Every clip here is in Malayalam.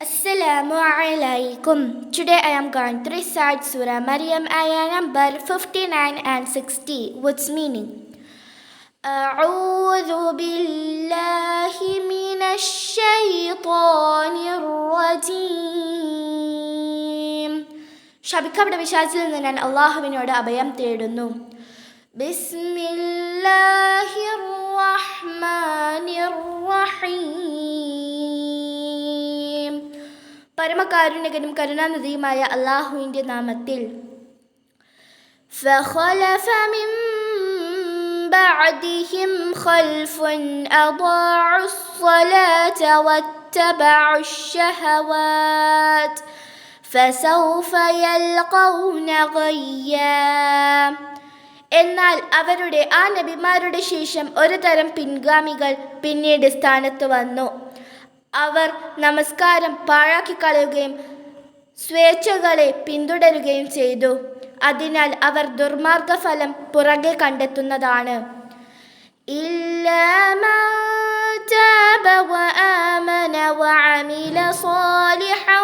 Assalamu alaikum. Today I am going to recite Surah Maryam ayah number 59 and 60. What's meaning? أعوذ بالله من الشيطان الرجيم ശപിക്കപ്പെട്ട വിശ്വാസത്തിൽ നിന്ന് ഞാൻ അള്ളാഹുവിനോട് അഭയം തേടുന്നു ബിസ്മില്ലാഹിർ റഹ്മാനിർ റഹീം പരമകാരുണ്യകനും കരുണാനിധിയുമായ അള്ളാഹുവിൻ്റെ നാമത്തിൽ فخلف من بعدهم خلف أضاعوا الصلاة واتبعوا الشهوات فسوف يلقون غيا എന്നാൽ അവരുടെ ആ നബിമാരുടെ ശേഷം ഒരു തരം പിൻഗാമികൾ പിന്നീട് സ്ഥാനത്ത് വന്നു അവർ നമസ്കാരം പാഴാക്കി കളയുകയും സ്വേച്ഛകളെ പിന്തുടരുകയും ചെയ്തു അതിനാൽ അവർ ദുർമാർഗ ഫലം പുറകെ കണ്ടെത്തുന്നതാണ് إلا من تاب وآمن وعمل صالحا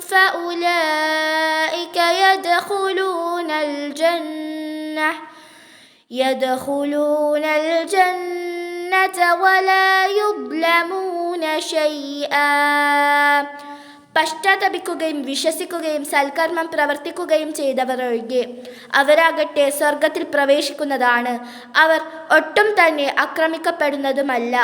فأولئك يدخلون الجنة يدخلون الجنة ولا يظلمون شيئا പശ്ചാത്തപിക്കുകയും വിശ്വസിക്കുകയും സൽക്കർമ്മം പ്രവർത്തിക്കുകയും ചെയ്തവർ ഒഴികെ അവരാകട്ടെ സ്വർഗത്തിൽ പ്രവേശിക്കുന്നതാണ് അവർ ഒട്ടും തന്നെ ആക്രമിക്കപ്പെടുന്നതുമല്ല